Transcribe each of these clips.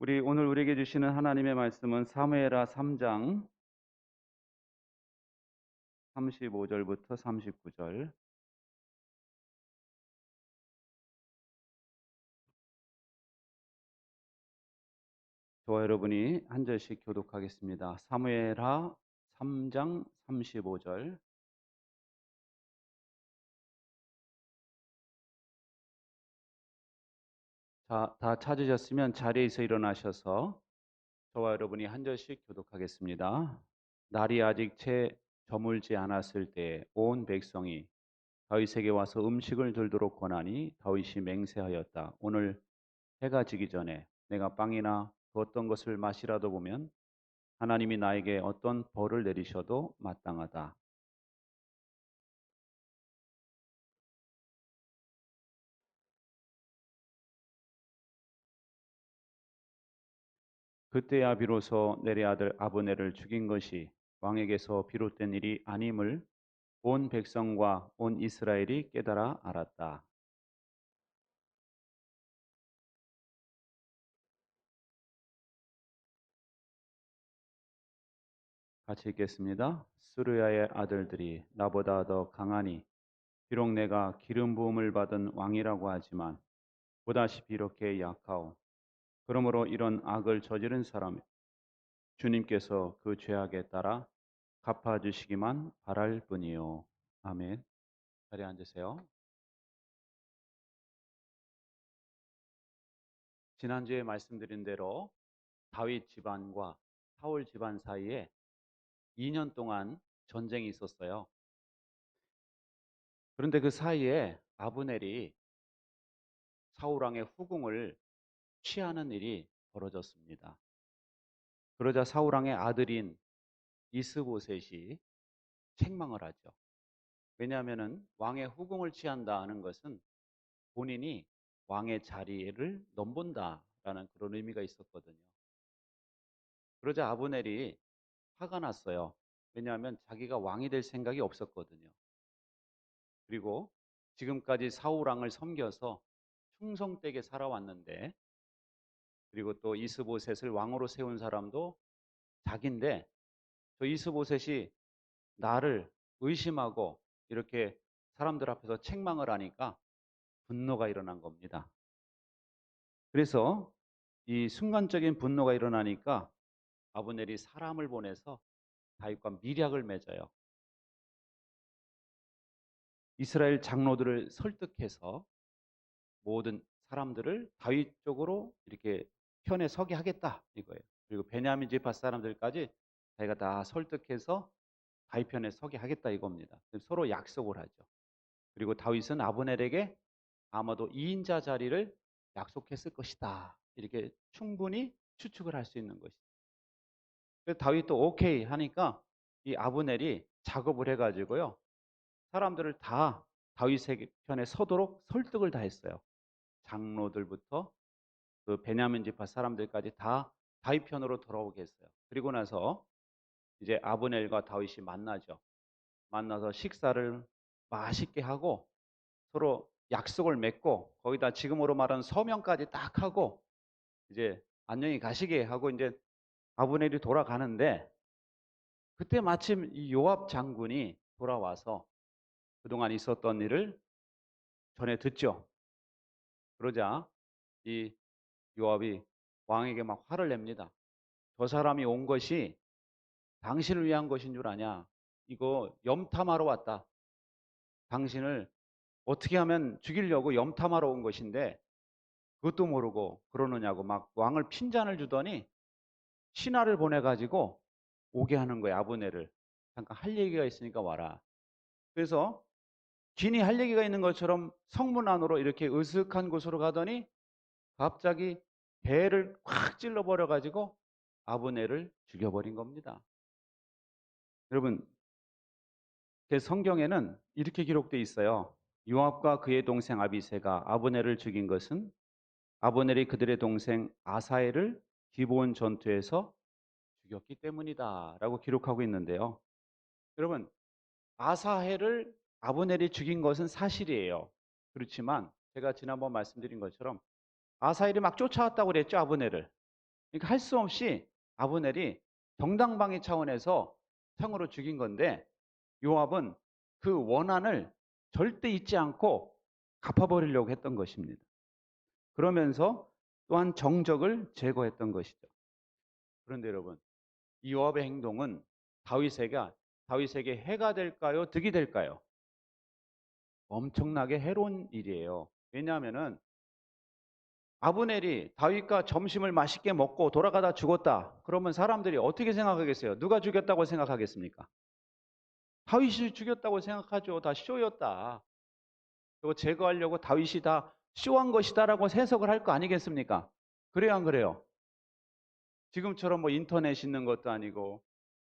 우리 오늘 우리에게 주시는 하나님의 말씀은 사무엘하 3장 35절부터 39절. 저와 여러분이 한 절씩 교독하겠습니다. 사무엘하 3장 35절. 자, 다 찾으셨으면 자리에서 일어나셔서 저와 여러분이 한 절씩 교독하겠습니다. 날이 아직 채 저물지 않았을 때 온 백성이 다윗에게 와서 음식을 들도록 권하니 다윗이 맹세하였다. 오늘 해가 지기 전에 내가 빵이나 그 어떤 것을 마시라도 보면 하나님이 나에게 어떤 벌을 내리셔도 마땅하다. 그때야 비로소 내리 아들 아브네를 죽인 것이 왕에게서 비롯된 일이 아님을 온 백성과 온 이스라엘이 깨달아 알았다. 같이 읽겠습니다. 스루야의 아들들이 나보다 더 강하니 비록 내가 기름 부음을 받은 왕이라고 하지만 보다시피 이렇게 약하오. 그러므로 이런 악을 저지른 사람 주님께서 그 죄악에 따라 갚아 주시기만 바랄 뿐이요. 아멘. 자리에 앉으세요. 지난주에 말씀드린 대로 다윗 집안과 사울 집안 사이에 2년 동안 전쟁이 있었어요. 그런데 그 사이에 아브넬이 사울 왕의 후궁을 취하는 일이 벌어졌습니다. 그러자 사울 왕의 아들인 이스보셋이 책망을 하죠. 왜냐하면은 왕의 후궁을 취한다는 것은 본인이 왕의 자리를 넘본다라는 그런 의미가 있었거든요. 그러자 아브넬이 화가 났어요. 왜냐하면 자기가 왕이 될 생각이 없었거든요. 그리고 지금까지 사울 왕을 섬겨서 충성되게 살아왔는데 그리고 또 이스보셋을 왕으로 세운 사람도 자기인데 저 이스보셋이 나를 의심하고 이렇게 사람들 앞에서 책망을 하니까 분노가 일어난 겁니다. 그래서 이 순간적인 분노가 일어나니까 아브넬이 사람을 보내서 다윗과 미략을 맺어요. 이스라엘 장로들을 설득해서 모든 사람들을 다윗 쪽으로 이렇게 편에 서게 하겠다 이거예요. 그리고 베냐민 지파 사람들까지 자기가 다 설득해서 다윗 편에 서게 하겠다 이겁니다. 서로 약속을 하죠. 그리고 다윗은 아브넬에게 아마도 2인자 자리를 약속했을 것이다. 이렇게 충분히 추측을 할 수 있는 것이죠. 다윗도 오케이 하니까 이 아브넬이 작업을 해가지고요. 사람들을 다 다윗의 편에 서도록 설득을 다 했어요. 장로들부터 그 베냐민 지파 사람들까지 다 다윗 편으로 돌아오게 했어요. 그리고 나서 이제 아브넬과 다윗이 만나죠. 만나서 식사를 맛있게 하고 서로 약속을 맺고 거기다 지금으로 말하는 서명까지 딱 하고 이제 안녕히 가시게 하고 이제 아브넬이 돌아가는데 그때 마침 이 요압 장군이 돌아와서 그동안 있었던 일을 전해 듣죠. 그러자 이 요압이 왕에게 막 화를 냅니다. 저 사람이 온 것이 당신을 위한 것인 줄 아냐? 이거 염탐하러 왔다. 당신을 어떻게 하면 죽이려고 염탐하러 온 것인데 그것도 모르고 그러느냐고 막 왕을 핀잔을 주더니 신하를 보내가지고 오게 하는 거예요. 아브네를. 잠깐 할 얘기가 있으니까 와라. 그래서 긴이 할 얘기가 있는 것처럼 성문 안으로 이렇게 으슥한 곳으로 가더니 갑자기 배를 꽉 찔러버려가지고 아브네를 죽여버린 겁니다. 여러분, 제 성경에는 이렇게 기록되어 있어요. 요압과 그의 동생 아비세가 아브넬을 죽인 것은 아브넬이 그들의 동생 아사엘을 기본 전투에서 죽였기 때문이다라고 기록하고 있는데요. 여러분, 아사헬을 아브넬이 죽인 것은 사실이에요. 그렇지만 제가 지난번 말씀드린 것처럼 아사헬이 막 쫓아왔다고 그랬죠, 아브넬을. 그러니까 할 수 없이 아브넬이 정당방위 차원에서 창으로 죽인 건데 요압은 그 원한을 절대 잊지 않고 갚아버리려고 했던 것입니다. 그러면서 또한 정적을 제거했던 것이죠. 그런데 여러분, 이 요압의 행동은 다윗에게 다윗에게 해가 될까요? 득이 될까요? 엄청나게 해로운 일이에요. 왜냐하면은 아브넬이 다윗과 점심을 맛있게 먹고 돌아가다 죽었다. 그러면 사람들이 어떻게 생각하겠어요? 누가 죽였다고 생각하겠습니까? 다윗이 죽였다고 생각하죠. 다 쇼였다. 그거 제거하려고 다윗이 다 쇼한 것이다라고 해석을 할 거 아니겠습니까? 그래요, 안 그래요? 지금처럼 뭐 인터넷 있는 것도 아니고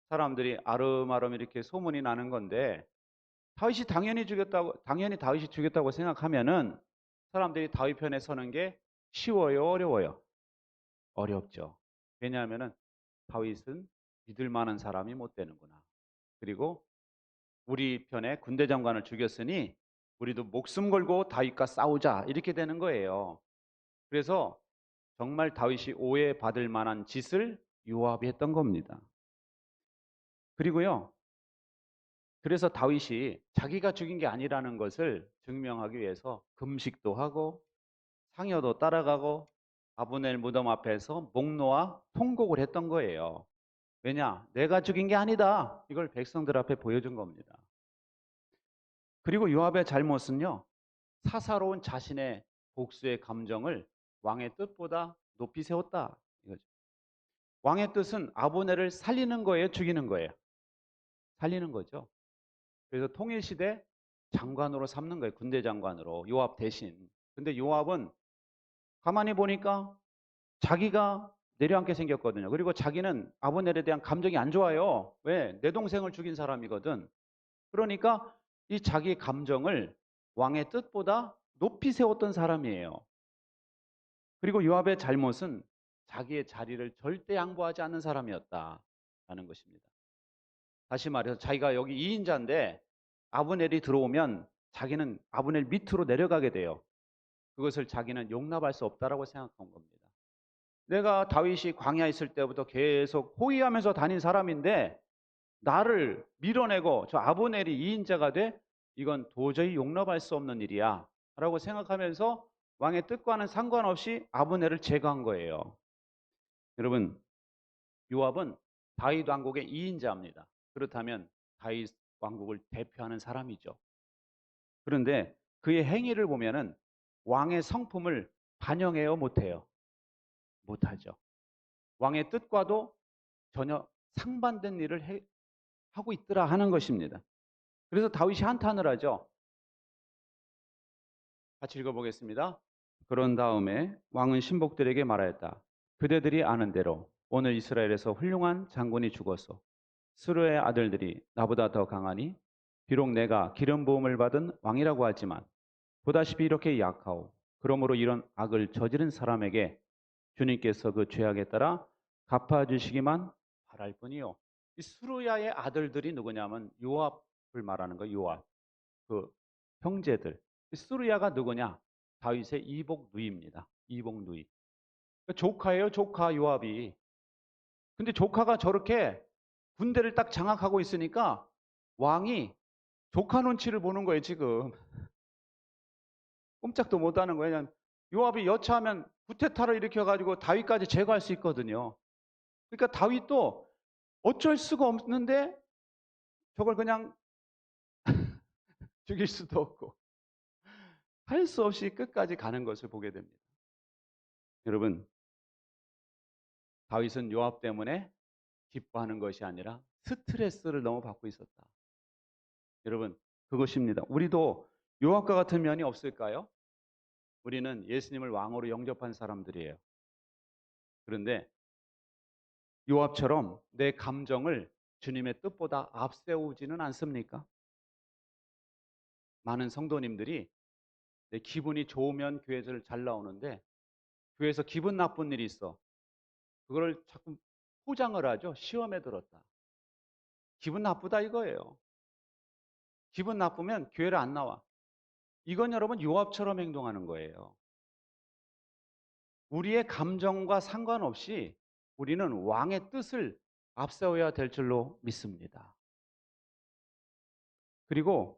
사람들이 아름아름 이렇게 소문이 나는 건데 다윗이 당연히 죽였다고 당연히 다윗이 죽였다고 생각하면은 사람들이 다윗 편에 서는 게 쉬워요, 어려워요? 어렵죠. 왜냐하면은 다윗은 믿을 만한 사람이 못 되는구나. 그리고 우리 편에 군대 장관을 죽였으니 우리도 목숨 걸고 다윗과 싸우자 이렇게 되는 거예요. 그래서 정말 다윗이 오해받을 만한 짓을 요압이 했던 겁니다. 그리고요. 그래서 다윗이 자기가 죽인 게 아니라는 것을 증명하기 위해서 금식도 하고 상여도 따라가고 아브넬 무덤 앞에서 목 놓아 통곡을 했던 거예요. 왜냐? 내가 죽인 게 아니다. 이걸 백성들 앞에 보여준 겁니다. 그리고 요압의 잘못은요. 사사로운 자신의 복수의 감정을 왕의 뜻보다 높이 세웠다. 이거죠. 왕의 뜻은 아브넬을 살리는 거예요, 죽이는 거예요. 살리는 거죠. 그래서 통일 시대 장관으로 삼는 거예요. 군대 장관으로 요압 대신. 근데 요압은 가만히 보니까 자기가 내려앉게 생겼거든요. 그리고 자기는 아브넬에 대한 감정이 안 좋아요. 왜? 내 동생을 죽인 사람이거든. 그러니까 이 자기 감정을 왕의 뜻보다 높이 세웠던 사람이에요. 그리고 요압의 잘못은 자기의 자리를 절대 양보하지 않는 사람이었다라는 것입니다. 다시 말해서 자기가 여기 2인자인데 아브넬이 들어오면 자기는 아브넬 밑으로 내려가게 돼요. 그것을 자기는 용납할 수 없다라고 생각한 겁니다. 내가 다윗이 광야에 있을 때부터 계속 호위하면서 다닌 사람인데 나를 밀어내고 저 아브넬이 2인자가 돼 이건 도저히 용납할 수 없는 일이야 라고 생각하면서 왕의 뜻과는 상관없이 아브넬을 제거한 거예요. 여러분 요압은 다윗 왕국의 2인자입니다. 그렇다면 다윗 왕국을 대표하는 사람이죠. 그런데 그의 행위를 보면은 왕의 성품을 반영해요, 못해요? 못하죠. 왕의 뜻과도 전혀 상반된 일을 해, 하고 있더라 하는 것입니다. 그래서 다윗이 한탄을 하죠. 같이 읽어보겠습니다. 그런 다음에 왕은 신복들에게 말하였다. 그대들이 아는 대로 오늘 이스라엘에서 훌륭한 장군이 죽었소. 스루의 아들들이 나보다 더 강하니 비록 내가 기름 부음을 받은 왕이라고 하지만 보다시피 이렇게 약하오. 그러므로 이런 악을 저지른 사람에게 주님께서 그 죄악에 따라 갚아주시기만 바랄 뿐이요. 이 수르야의 아들들이 누구냐면 요압을 말하는 거 요압. 그 형제들. 수르야가 누구냐? 다윗의 이복 누이입니다. 이복 누이. 그러니까 조카예요, 조카 요압이. 근데 조카가 저렇게 군대를 딱 장악하고 있으니까 왕이 조카 눈치를 보는 거예요, 지금. 꼼짝도 못 하는 거예요. 요압이 여차하면 구테타를 일으켜가지고 다윗까지 제거할 수 있거든요. 그러니까 다윗도 어쩔 수가 없는데 저걸 그냥 죽일 수도 없고 할 수 없이 끝까지 가는 것을 보게 됩니다. 여러분, 다윗은 요압 때문에 기뻐하는 것이 아니라 스트레스를 너무 받고 있었다. 여러분, 그것입니다. 우리도 요압과 같은 면이 없을까요? 우리는 예수님을 왕으로 영접한 사람들이에요. 그런데 요압처럼 내 감정을 주님의 뜻보다 앞세우지는 않습니까? 많은 성도님들이 내 기분이 좋으면 교회를 잘 나오는데 교회에서 기분 나쁜 일이 있어. 그걸 자꾸 포장을 하죠. 시험에 들었다. 기분 나쁘다 이거예요. 기분 나쁘면 교회를 안 나와. 이건 여러분 요압처럼 행동하는 거예요. 우리의 감정과 상관없이 우리는 왕의 뜻을 앞세워야 될 줄로 믿습니다. 그리고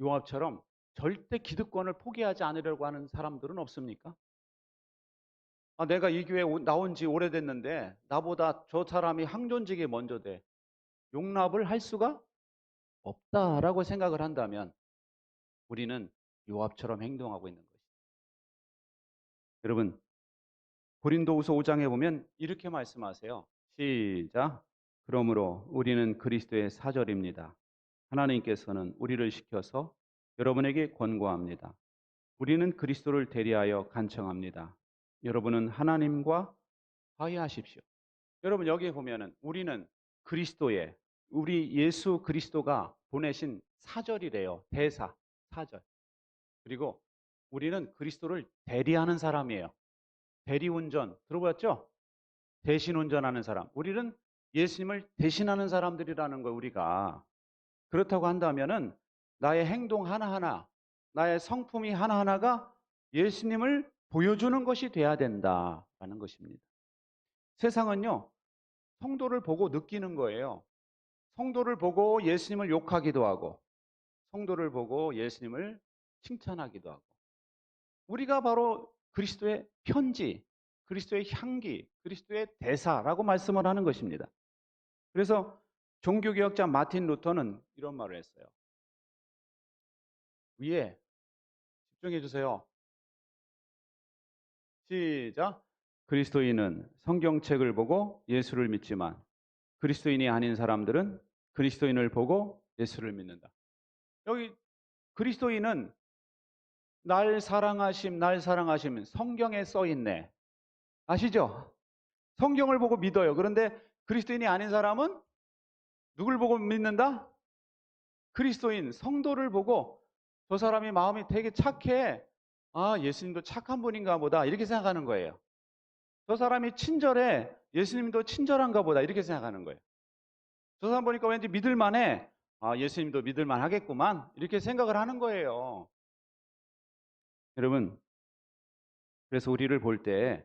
요압처럼 절대 기득권을 포기하지 않으려고 하는 사람들은 없습니까? 아, 내가 이 교회 오- 나온 지 오래됐는데 나보다 저 사람이 항존직에 먼저 돼. 용납을 할 수가 없다라고 생각을 한다면 우리는 요압처럼 행동하고 있는 것이죠. 여러분, 고린도후서 5장에 보면 이렇게 말씀하세요. 시작. 그러므로 우리는 그리스도의 사절입니다. 하나님께서는 우리를 시켜서 여러분에게 권고합니다. 우리는 그리스도를 대리하여 간청합니다. 여러분은 하나님과 화해하십시오. 여러분 여기 보면은 우리는 그리스도의 우리 예수 그리스도가 보내신 사절이래요. 대사, 사절. 그리고 우리는 그리스도를 대리하는 사람이에요. 대리운전 들어봤죠? 대신 운전하는 사람. 우리는 예수님을 대신하는 사람들이라는 거 우리가 그렇다고 한다면은 나의 행동 하나하나, 나의 성품이 하나하나가 예수님을 보여주는 것이 돼야 된다라는 것입니다. 세상은요, 성도를 보고 느끼는 거예요. 성도를 보고 예수님을 욕하기도 하고, 성도를 보고 예수님을 칭찬하기도 하고. 우리가 바로 그리스도의 편지, 그리스도의 향기, 그리스도의 대사라고 말씀을 하는 것입니다. 그래서 종교개혁자 마틴 루터는 이런 말을 했어요. 위에 집중해 주세요. 시작. 그리스도인은 성경책을 보고 예수를 믿지만 그리스도인이 아닌 사람들은 그리스도인을 보고 예수를 믿는다. 여기 그리스도인은 날 사랑하심, 날 사랑하심 성경에 써 있네. 아시죠? 성경을 보고 믿어요. 그런데 그리스도인이 아닌 사람은 누굴 보고 믿는다? 그리스도인, 성도를 보고 저 사람이 마음이 되게 착해. 아, 예수님도 착한 분인가 보다. 이렇게 생각하는 거예요. 저 사람이 친절해. 예수님도 친절한가 보다. 이렇게 생각하는 거예요. 저 사람 보니까 왠지 믿을만해. 아, 예수님도 믿을만 하겠구만. 이렇게 생각을 하는 거예요. 여러분, 그래서 우리를 볼 때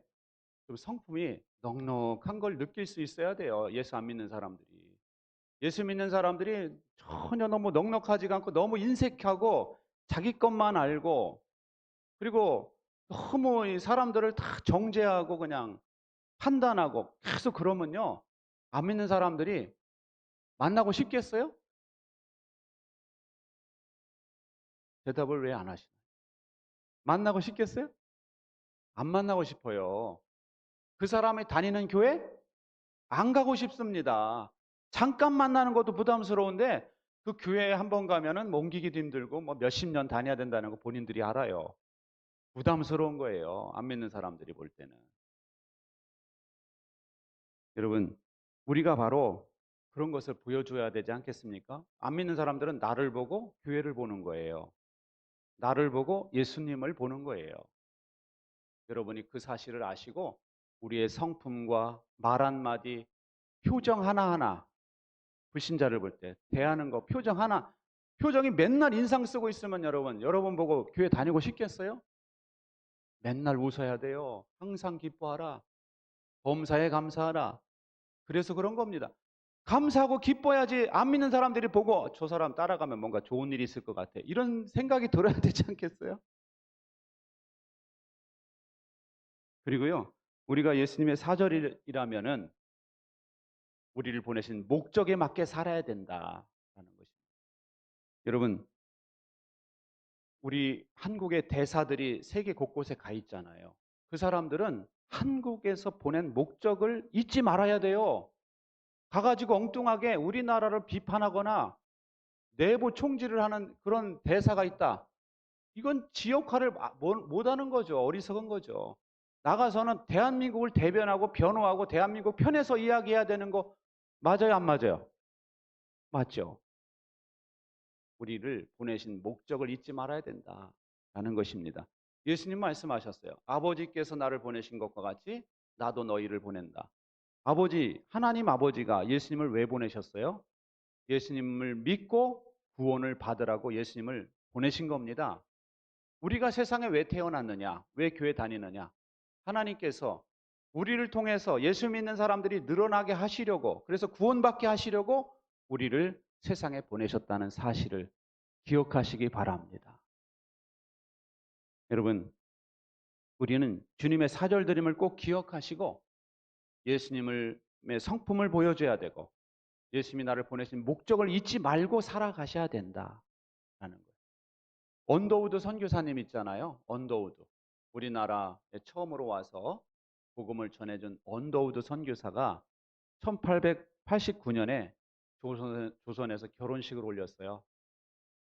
좀 성품이 넉넉한 걸 느낄 수 있어야 돼요. 예수 안 믿는 사람들이. 예수 믿는 사람들이 전혀 너무 넉넉하지가 않고 너무 인색하고 자기 것만 알고 그리고 너무 이 사람들을 다 정죄하고 그냥 판단하고 계속 그러면요. 안 믿는 사람들이 만나고 싶겠어요? 대답을 왜 안 하시나요? 만나고 싶겠어요? 안 만나고 싶어요. 그 사람이 다니는 교회 안 가고 싶습니다. 잠깐 만나는 것도 부담스러운데 그 교회에 한 번 가면은 옮기기도 힘들고 뭐 몇십 년 다녀야 된다는 거 본인들이 알아요. 부담스러운 거예요. 안 믿는 사람들이 볼 때는. 여러분, 우리가 바로 그런 것을 보여줘야 되지 않겠습니까? 안 믿는 사람들은 나를 보고 교회를 보는 거예요. 나를 보고 예수님을 보는 거예요. 여러분이 그 사실을 아시고 우리의 성품과 말 한마디, 표정 하나하나 불신자를 볼 때 대하는 거 표정 하나 표정이 맨날 인상 쓰고 있으면 여러분 여러분 보고 교회 다니고 싶겠어요? 맨날 웃어야 돼요. 항상 기뻐하라. 범사에 감사하라. 그래서 그런 겁니다. 감사하고 기뻐야지 안 믿는 사람들이 보고 저 사람 따라가면 뭔가 좋은 일이 있을 것 같아. 이런 생각이 들어야 되지 않겠어요? 그리고요. 우리가 예수님의 사절이라면은 우리를 보내신 목적에 맞게 살아야 된다라는 것입니다. 여러분, 우리 한국의 대사들이 세계 곳곳에 가 있잖아요. 그 사람들은 한국에서 보낸 목적을 잊지 말아야 돼요. 가가지고 엉뚱하게 우리나라를 비판하거나 내부 총질을 하는 그런 대사가 있다. 이건 지 역할을 못하는 거죠. 어리석은 거죠. 나가서는 대한민국을 대변하고 변호하고 대한민국 편에서 이야기해야 되는 거 맞아요, 안 맞아요? 맞죠. 우리를 보내신 목적을 잊지 말아야 된다라는 것입니다. 예수님 말씀하셨어요. 아버지께서 나를 보내신 것과 같이 나도 너희를 보낸다. 아버지, 하나님 아버지가 예수님을 왜 보내셨어요? 예수님을 믿고 구원을 받으라고 예수님을 보내신 겁니다. 우리가 세상에 왜 태어났느냐? 왜 교회 다니느냐? 하나님께서 우리를 통해서 예수 믿는 사람들이 늘어나게 하시려고 그래서 구원받게 하시려고 우리를 세상에 보내셨다는 사실을 기억하시기 바랍니다. 여러분, 우리는 주님의 사절드림을 꼭 기억하시고 예수님의 성품을 보여줘야 되고 예수님이 나를 보내신 목적을 잊지 말고 살아가셔야 된다라는 거예요. 언더우드 선교사님 있잖아요. 언더우드. 우리나라에 처음으로 와서 복음을 전해준 언더우드 선교사가 1889년에 조선, 조선에서 결혼식을 올렸어요.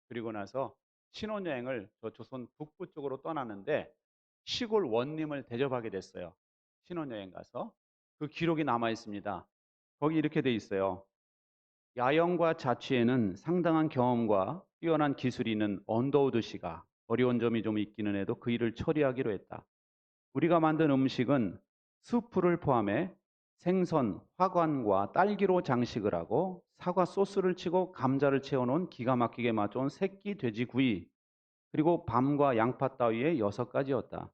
그리고 나서 신혼여행을 저 조선 북부 쪽으로 떠나는데 시골 원님을 대접하게 됐어요. 신혼여행 가서. 그 기록이 남아 있습니다. 거기 이렇게 돼 있어요. 야영과 자취에는 상당한 경험과 뛰어난 기술이 있는 언더우드 씨가 어려운 점이 좀 있기는 해도 그 일을 처리하기로 했다. 우리가 만든 음식은 수프를 포함해 생선, 화관과 딸기로 장식을 하고 사과 소스를 치고 감자를 채워놓은 기가 막히게 맞춰온 새끼 돼지구이 그리고 밤과 양파 따위의 여섯 가지였다.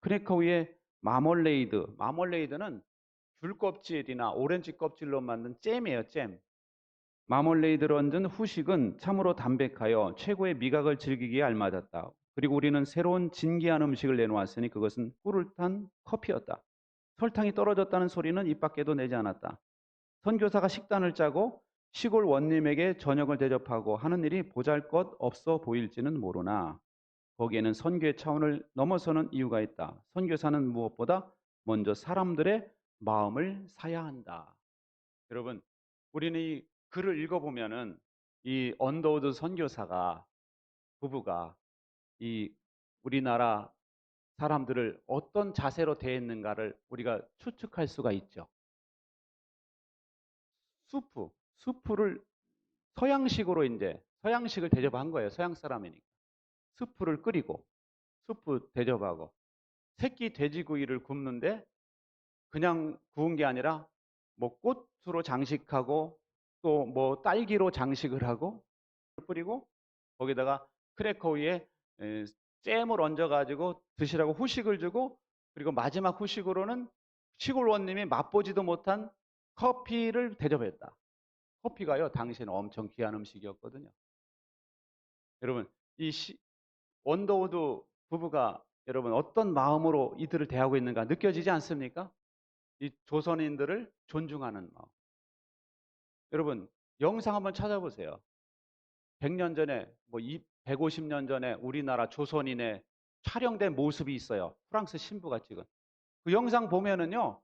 크래커 위에 마멀레이드, 마멀레이드는 귤 껍질이나 오렌지 껍질로 만든 잼이에요, 잼. 마멀레이드를 얹은 후식은 참으로 담백하여 최고의 미각을 즐기기에 알맞았다. 그리고 우리는 새로운 진기한 음식을 내놓았으니 그것은 꿀을 탄 커피였다. 설탕이 떨어졌다는 소리는 입 밖에도 내지 않았다. 선교사가 식단을 짜고 시골 원님에게 저녁을 대접하고 하는 일이 보잘 것 없어 보일지는 모르나 거기에는 선교의 차원을 넘어서는 이유가 있다. 선교사는 무엇보다 먼저 사람들의 마음을 사야 한다. 여러분, 우리는 이 글을 읽어보면은 이 언더우드 선교사가 부부가 이 우리나라 사람들을 어떤 자세로 대했는가를 우리가 추측할 수가 있죠. 수프, 수프를 서양식으로 이제 서양식을 대접한 거예요. 서양 사람이니까. 수프를 끓이고 수프 대접하고 새끼 돼지구이를 굽는데 그냥 구운 게 아니라 뭐 꽃으로 장식하고 또 뭐 딸기로 장식을 하고 뿌리고 거기다가 크래커 위에 에, 잼을 얹어 가지고 드시라고 후식을 주고 그리고 마지막 후식으로는 시골 원님이 맛보지도 못한 커피를 대접했다. 커피가요, 당시에는 엄청 귀한 음식이었거든요. 여러분, 이 시, 원더우드 부부가 여러분 어떤 마음으로 이들을 대하고 있는가 느껴지지 않습니까? 이 조선인들을 존중하는 마음. 여러분, 영상 한번 찾아보세요. 100년 전에, 뭐 150년 전에 우리나라 조선인의 촬영된 모습이 있어요. 프랑스 신부가 찍은. 그 영상 보면은요,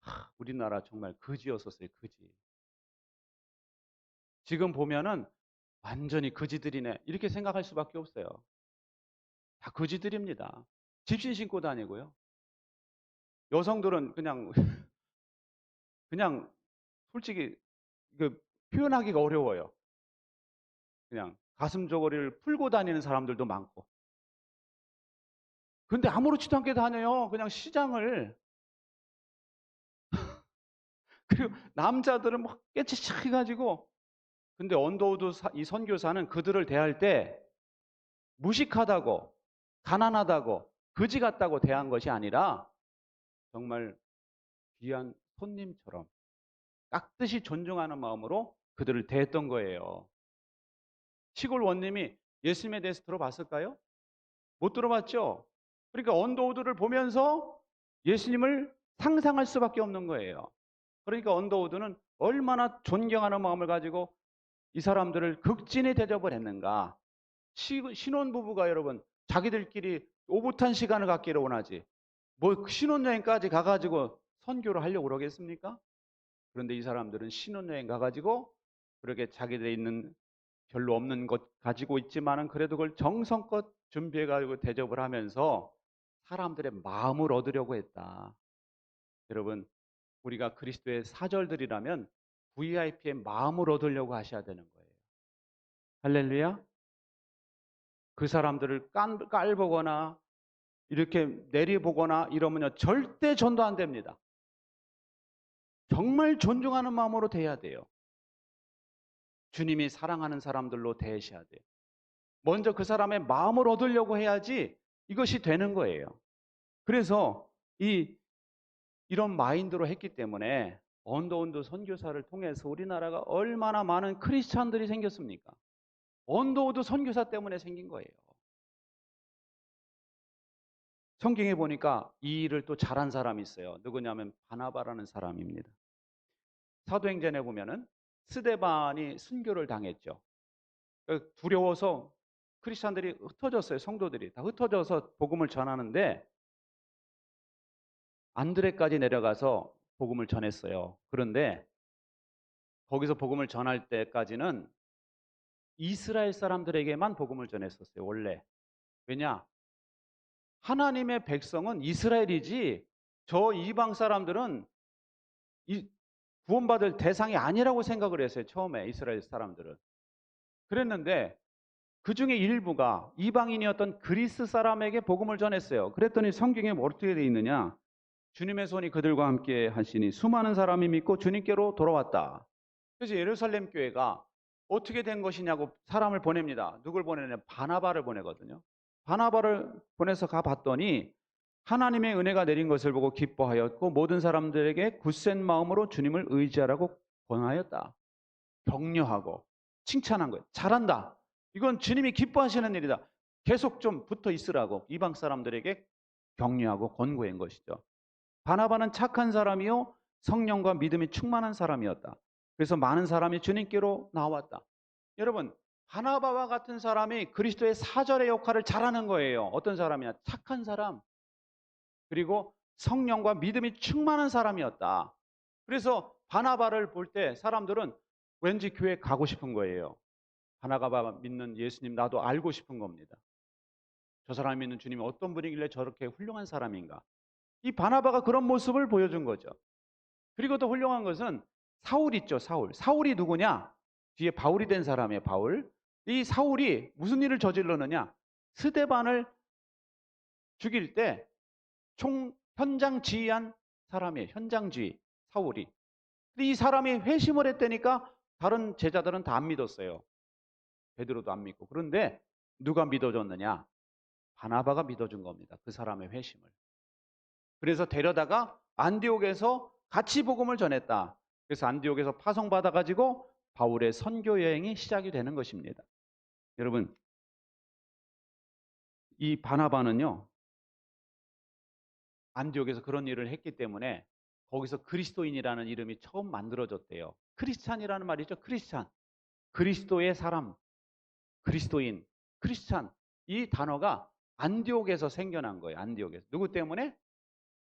하, 우리나라 정말 거지였었어요, 거지. 지금 보면은 완전히 거지들이네. 이렇게 생각할 수밖에 없어요. 다 거지들입니다. 집신 신고 다니고요. 여성들은 그냥, 그냥 솔직히 그 표현하기가 어려워요. 그냥 가슴 저고리를 풀고 다니는 사람들도 많고. 근데 아무렇지도 않게 다녀요. 그냥 시장을. 그리고 남자들은 막 깨치착 해가지고. 근데 언더우드 이 선교사는 그들을 대할 때 무식하다고, 가난하다고, 거지 같다고 대한 것이 아니라 정말 귀한 손님처럼 깍듯이 존중하는 마음으로 그들을 대했던 거예요. 시골 원님이 예수님에 대해서 들어봤을까요? 못 들어봤죠? 그러니까 언더우드를 보면서 예수님을 상상할 수밖에 없는 거예요. 그러니까 언더우드는 얼마나 존경하는 마음을 가지고 이 사람들을 극진히 대접을 했는가. 신혼부부가 여러분, 자기들끼리 오붓한 시간을 갖기를 원하지. 뭐 신혼여행까지 가가지고 선교를 하려고 그러겠습니까? 그런데 이 사람들은 신혼여행 가가지고 그렇게 자기들이 있는 별로 없는 것 가지고 있지만은 그래도 그걸 정성껏 준비해 가지고 대접을 하면서 사람들의 마음을 얻으려고 했다. 여러분, 우리가 그리스도의 사절들이라면 VIP의 마음을 얻으려고 하셔야 되는 거예요. 할렐루야. 그 사람들을 깔, 깔보거나 이렇게 내려보거나 이러면요 절대 전도 안 됩니다. 정말 존중하는 마음으로 대해야 돼요. 주님이 사랑하는 사람들로 대하셔야 돼요. 먼저 그 사람의 마음을 얻으려고 해야지 이것이 되는 거예요. 그래서 이 이런 마인드로 했기 때문에 언더운드 선교사를 통해서 우리나라가 얼마나 많은 크리스찬들이 생겼습니까? 언더우드 선교사 때문에 생긴 거예요. 성경에 보니까 이 일을 또 잘한 사람이 있어요. 누구냐면 바나바라는 사람입니다. 사도행전에 보면은 스데반이 순교를 당했죠. 그 두려워서 크리스천들이 흩어졌어요. 성도들이 다 흩어져서 복음을 전하는데 안드레까지 내려가서 복음을 전했어요. 그런데 거기서 복음을 전할 때까지는 이스라엘 사람들에게만 복음을 전했었어요. 원래 왜냐? 하나님의 백성은 이스라엘이지 저 이방 사람들은 이 구원받을 대상이 아니라고 생각을 했어요. 처음에 이스라엘 사람들은. 그랬는데 그 중에 일부가 이방인이었던 그리스 사람에게 복음을 전했어요. 그랬더니 성경에 뭐 어떻게 되어 있느냐? 주님의 손이 그들과 함께 하시니 수많은 사람이 믿고 주님께로 돌아왔다. 그래서 예루살렘 교회가 어떻게 된 것이냐고 사람을 보냅니다. 누굴 보내냐? 바나바를 보내거든요. 바나바를 보내서 가봤더니 하나님의 은혜가 내린 것을 보고 기뻐하였고 모든 사람들에게 굳센 마음으로 주님을 의지하라고 권하였다. 격려하고 칭찬한 거예요. 잘한다. 이건 주님이 기뻐하시는 일이다. 계속 좀 붙어 있으라고 이방 사람들에게 격려하고 권고한 것이죠. 바나바는 착한 사람이요 성령과 믿음이 충만한 사람이었다. 그래서 많은 사람이 주님께로 나왔다. 여러분, 바나바와 같은 사람이 그리스도의 사절의 역할을 잘하는 거예요. 어떤 사람이냐? 착한 사람. 그리고 성령과 믿음이 충만한 사람이었다. 그래서 바나바를 볼 때 사람들은 왠지 교회 가고 싶은 거예요. 바나바가 믿는 예수님 나도 알고 싶은 겁니다. 저 사람이 믿는 주님이 어떤 분이길래 저렇게 훌륭한 사람인가? 이 바나바가 그런 모습을 보여준 거죠. 그리고 또 훌륭한 것은 사울 있죠, 사울. 사울이 누구냐? 뒤에 바울이 된 사람이에요, 바울. 이 사울이 무슨 일을 저질렀느냐? 스데반을 죽일 때 총 현장 지휘한 사람이에요. 현장 지휘, 사울이. 근데 이 사람이 회심을 했다니까 다른 제자들은 다 안 믿었어요. 베드로도 안 믿고. 그런데 누가 믿어줬느냐? 바나바가 믿어준 겁니다. 그 사람의 회심을. 그래서 데려다가 안디옥에서 같이 복음을 전했다. 그래서 안디옥에서 파송받아 가지고 바울의 선교 여행이 시작이 되는 것입니다. 여러분, 이 바나바는요, 안디옥에서 그런 일을 했기 때문에 거기서 그리스도인이라는 이름이 처음 만들어졌대요. 크리스찬이라는 말이죠. 크리스찬. 그리스도의 사람. 그리스도인. 크리스찬. 이 단어가 안디옥에서 생겨난 거예요. 안디옥에서. 누구 때문에?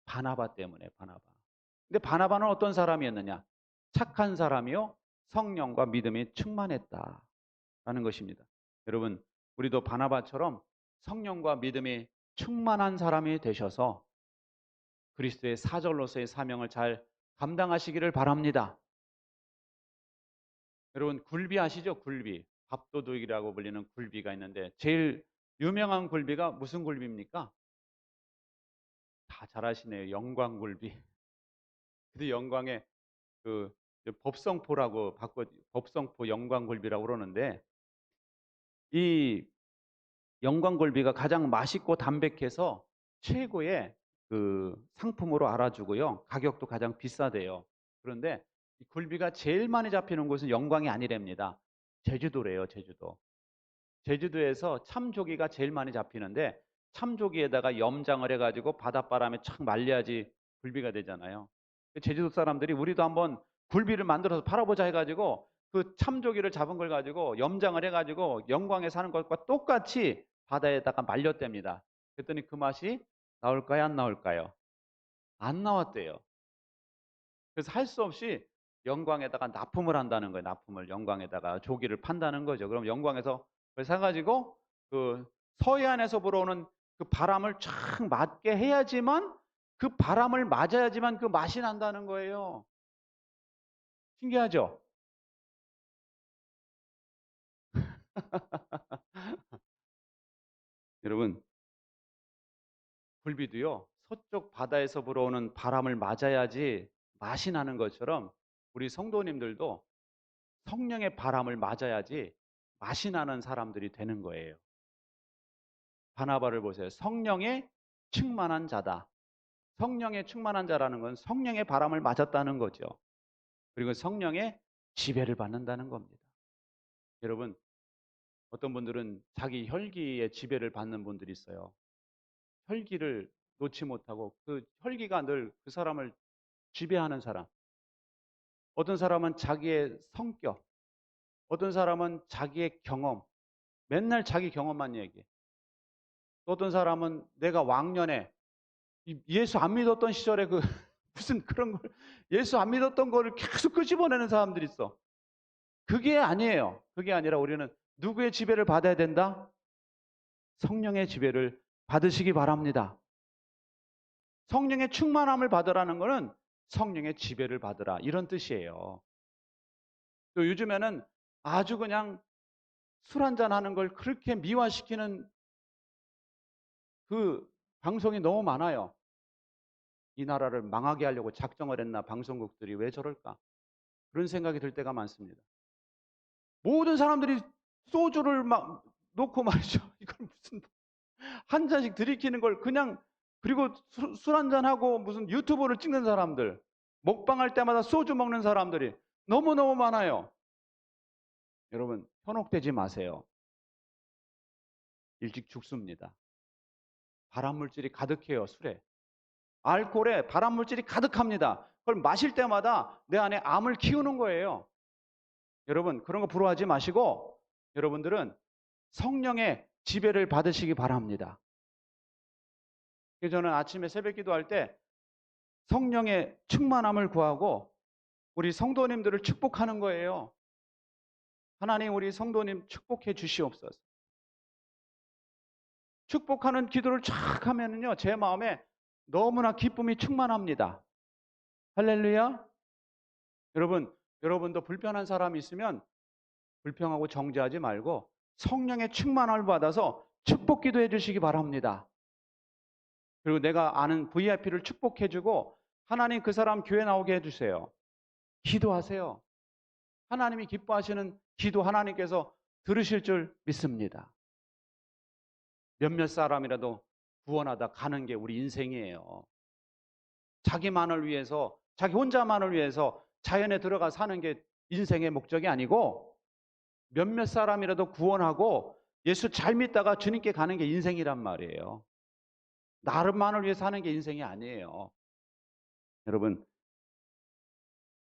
바나바 때문에. 바나바. 근데 바나바는 어떤 사람이었느냐? 착한 사람이요. 성령과 믿음이 충만했다. 라는 것입니다. 여러분, 우리도 바나바처럼 성령과 믿음이 충만한 사람이 되셔서 그리스도의 사절로서의 사명을 잘 감당하시기를 바랍니다. 여러분, 굴비 아시죠? 굴비. 밥도둑이라고 불리는 굴비가 있는데 제일 유명한 굴비가 무슨 굴비입니까? 다 잘 아시네요. 영광 굴비. 근데 영광에 그 법성포라고 바꿔 법성포 영광굴비라고 그러는데 이 영광굴비가 가장 맛있고 담백해서 최고의 그 상품으로 알아주고요. 가격도 가장 비싸대요. 그런데 이 굴비가 제일 많이 잡히는 곳은 영광이 아니랍니다. 제주도래요, 제주도. 제주도에서 참조기가 제일 많이 잡히는데 참조기에다가 염장을 해가지고 바닷바람에 착 말려야지 굴비가 되잖아요. 제주도 사람들이 우리도 한번 굴비를 만들어서 팔아보자 해가지고 그 참조기를 잡은 걸 가지고 염장을 해가지고 영광에 사는 것과 똑같이 바다에다가 말렸답니다. 그랬더니 그 맛이 나올까요? 안 나올까요? 안 나왔대요. 그래서 할 수 없이 영광에다가 납품을 한다는 거예요. 납품을 영광에다가 조기를 판다는 거죠. 그럼 영광에서 그걸 사가지고 그 서해안에서 불어오는 그 바람을 쫙 맞게 해야지만 그 바람을 맞아야지만 그 맛이 난다는 거예요. 신기하죠? 여러분, 굴비도요, 서쪽 바다에서 불어오는 바람을 맞아야지 맛이 나는 것처럼 우리 성도님들도 성령의 바람을 맞아야지 맛이 나는 사람들이 되는 거예요. 바나바를 보세요. 성령의 충만한 자다. 성령에 충만한 자라는 건 성령의 바람을 맞았다는 거죠. 그리고 성령의 지배를 받는다는 겁니다. 여러분, 어떤 분들은 자기 혈기의 지배를 받는 분들이 있어요. 혈기를 놓지 못하고 그 혈기가 늘 그 사람을 지배하는 사람. 어떤 사람은 자기의 성격, 어떤 사람은 자기의 경험, 맨날 자기 경험만 얘기해. 또 어떤 사람은 내가 왕년에 이 예수 안 믿었던 시절에 그 무슨 그런 걸 예수 안 믿었던 거를 계속 끄집어내는 사람들이 있어. 그게 아니에요. 그게 아니라 우리는 누구의 지배를 받아야 된다? 성령의 지배를 받으시기 바랍니다. 성령의 충만함을 받으라는 것은 성령의 지배를 받으라 이런 뜻이에요. 또 요즘에는 아주 그냥 술 한잔 하는 걸 그렇게 미화시키는 그 방송이 너무 많아요. 이 나라를 망하게 하려고 작정을 했나 방송국들이 왜 저럴까? 그런 생각이 들 때가 많습니다. 모든 사람들이 소주를 막 놓고 말이죠. 이걸 무슨 한 잔씩 들이키는 걸 그냥 그리고 술 한잔 하고 무슨 유튜브를 찍는 사람들, 먹방할 때마다 소주 먹는 사람들이 너무너무 많아요. 여러분, 현혹되지 마세요. 일찍 죽습니다. 발암물질이 가득해요, 술에. 알코올에 발암물질이 가득합니다. 그걸 마실 때마다 내 안에 암을 키우는 거예요. 여러분, 그런 거 부러워하지 마시고 여러분들은 성령의 지배를 받으시기 바랍니다. 그래서 저는 아침에 새벽 기도할 때 성령의 충만함을 구하고 우리 성도님들을 축복하는 거예요. 하나님 우리 성도님 축복해 주시옵소서. 축복하는 기도를 쫙 하면은요, 제 마음에 너무나 기쁨이 충만합니다. 할렐루야. 여러분, 여러분도 불편한 사람이 있으면 불평하고 정죄하지 말고 성령의 충만함을 받아서 축복 기도해 주시기 바랍니다. 그리고 내가 아는 VIP를 축복해 주고 하나님 그 사람 교회 나오게 해 주세요. 기도하세요. 하나님이 기뻐하시는 기도 하나님께서 들으실 줄 믿습니다. 몇몇 사람이라도 구원하다 가는 게 우리 인생이에요. 자기만을 위해서, 자기 혼자만을 위해서 자연에 들어가 사는 게 인생의 목적이 아니고 몇몇 사람이라도 구원하고 예수 잘 믿다가 주님께 가는 게 인생이란 말이에요. 나름만을 위해서 하는 게 인생이 아니에요. 여러분,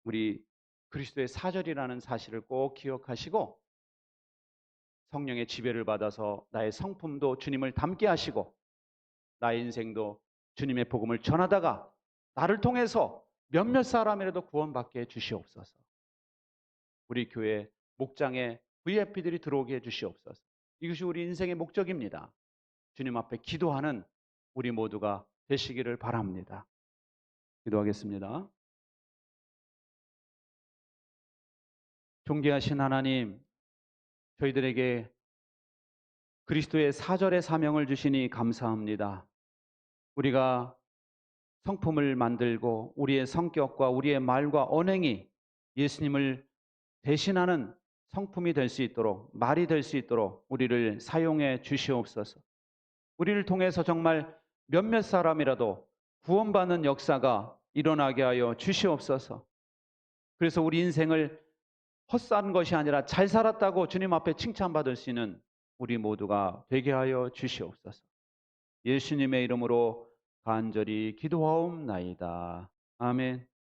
우리 그리스도의 사절이라는 사실을 꼭 기억하시고 성령의 지배를 받아서 나의 성품도 주님을 닮게 하시고 나의 인생도 주님의 복음을 전하다가 나를 통해서 몇몇 사람이라도 구원받게 해 주시옵소서. 우리 교회 목장에 VIP들이 들어오게 해 주시옵소서. 이것이 우리 인생의 목적입니다. 주님 앞에 기도하는 우리 모두가 되시기를 바랍니다. 기도하겠습니다. 존귀하신 하나님, 저희들에게 그리스도의 사절의 사명을 주시니 감사합니다. 우리가 성품을 만들고 우리의 성격과 우리의 말과 언행이 예수님을 대신하는 성품이 될 수 있도록 말이 될 수 있도록 우리를 사용해 주시옵소서. 우리를 통해서 정말 몇몇 사람이라도 구원받는 역사가 일어나게 하여 주시옵소서. 그래서 우리 인생을 헛산 것이 아니라 잘 살았다고 주님 앞에 칭찬받을 수 있는 우리 모두가 되게 하여 주시옵소서. 예수님의 이름으로 간절히 기도하옵나이다. 아멘.